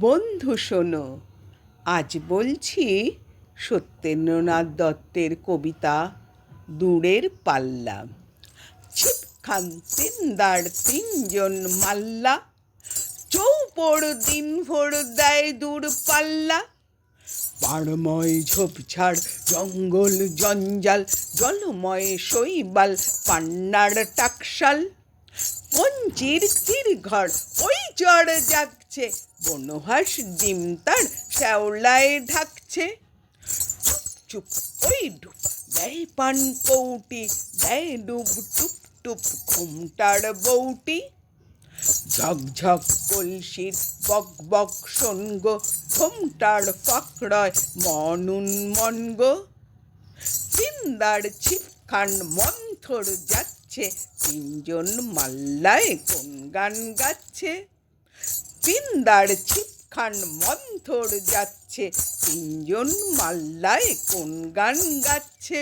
বন্ধু শোনো, আজ বলছি সত্যেন্দ্রনাথ দত্তের কবিতা দূরের পাল্লা। ছিপ ছিপখান তিনদার তিনজন মাল্লা চৌপড় দিন ভোর দেয় দূর পাল্লা। পাড়ময় ঝোপঝাড়, জঙ্গল জঞ্জাল, জলময় শৈবাল, পান্নার টাকশাল। পঞ্চির তীর ঘর ওই চড় জাগছে বনহাস ডিম তার শ্যাওলায় ঢাকছে। চুপ ওই ডুব দেয় পান কৌটি, দেয় ডুব টুপ টুপ ঘুমটার বউটি ঝকঝক কলসির বক বক শোনগো, ঘুমটার ফাকড়য় মনুন মনগো। চিন্দার ছিপখান মন্থর যাচ্ছে, তিনজন মাল্লায় কোন গান গাচ্ছে? পিন্দার ছিপখান মন্থর যাচ্ছে। তিনজন মাল্লায় কোন গান গাচ্ছে?